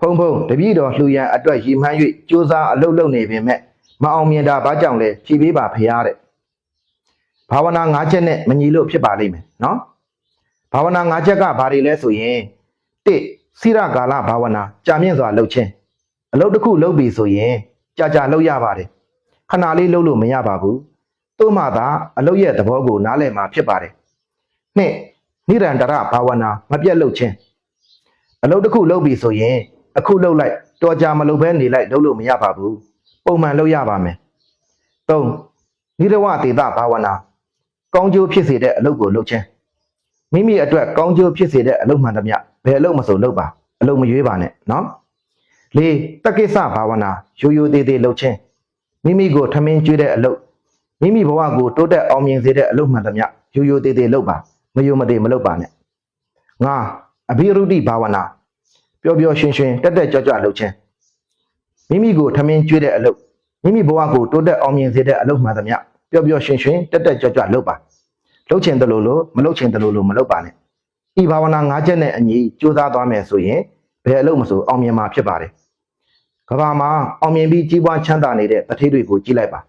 ဖုံဖုံတပည့်တော်လှူရန်အတွက်ရည်မှန်း၍ကြိုးစားအလုပ်လုပ်နေပေမဲ့မအောင်မြင်တာဘာကြောင့်လဲဖြေပေးပါဖရားတဲ့ဘာဝနာ၅ချက်နဲ့မညီလို့ဖြစ်ပါလိမ့်မယ်နော်ဘာဝနာ၅ချက်ကဘာတွေလဲဆိုရင်၁စိရကာလဘာဝနာကြာမြင့်စွာလုပ်ခြင်းအလုပ်တစ်ခုလုပ်ပြီဆိုရင်ကြာကြာလုပ်ရပါတယ်ခဏလေးလုပ်လို့မရပါဘူးတို့မှသာအလုပ်ရဲ့သဘောကိုနားလည်မှာဖြစ်ပါတယ်နှစ်နိရန္တရဘာဝနာမပြတ်လုပ်ခြင်းအလုပ်တစ်ခုလုပ်ပြီဆိုရင် အခုလုပ်လိုက်တော်ကြာမလုပ်ဘဲနေလိုက်လုပ်လို့မရပါဘူးပုံမှန်လုပ်ရပါမယ်၃နိရဝတေတဘာဝနာကောင်းကျိုးဖြစ်စေတဲ့အလုပ်ကိုလုပ်ခြင်းမိမိအတွက်ကောင်းကျိုးဖြစ်စေတဲ့အလုပ်မှန်သမျှဘယ်အလုပ်မဆိုလုပ်ပါအလုပ်မရွေးပါနဲ့နော်၄တက္ကိစ္စဘာဝနာရိုးရိုးသေးသေးလုပ်ခြင်းမိမိကိုထမင်းကျွေးတဲ့အလုပ်မိမိဘဝကိုတိုးတက်အောင်မြင်စေတဲ့အလုပ်မှန်သမျှရိုးရိုးသေးသေးလုပ်ပါမယုံမသေးမလုပ်ပါနဲ့၅အဘိရုဒ္ဓိဘာဝနာ ပျော်ပျော်ရွှင်ရွှင်တက်တက်ကြွကြွလှုပ်ခြင်းမိမိကိုထမင်းကျွေးတဲ့အလုပ်မိမိဘဝကိုတိုးတက်အောင်မြင်စေတဲ့အလုပ်မှန်သမျှပျော်ပျော်ရွှင်ရွှင်တက်တက်ကြွကြွလှုပ်ပါလှုပ်ချင်တယ်လို့လို့မလှုပ်ချင်တယ်လို့လို့မလှုပ်ပါနဲ့ဤဘာဝနာ၅ချက်နဲ့အညီကြိုးစားသွားမယ်ဆိုရင်ဘယ်အလုပ်မဆိုအောင်မြင်မှာဖြစ်ပါတယ်ကဘာမှာအောင်မြင်ပြီးကြီးပွားချမ်းသာနေတဲ့တထေးတွေကိုကြည့်လိုက်ပါ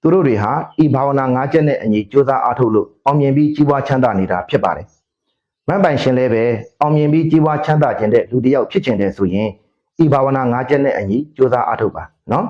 သူတို့တွေဟာဤဘာဝနာ၅ချက်နဲ့အညီကြိုးစားအားထုတ်လို့အောင်မြင်ပြီးကြီးပွားချမ်းသာနေတာဖြစ်ပါတယ် မန်ပိုင်ရှင်လည်းပဲအောင်မြင်ပြီးကြီးပွားချမ်းသာခြင်းတဲ့လူတစ်ယောက်ဖြစ်ခြင်းတဲ့ဆိုရင်ဤဘာဝနာ၅ချက်နဲ့အညီကြိုးစားအားထုတ်ပါနော်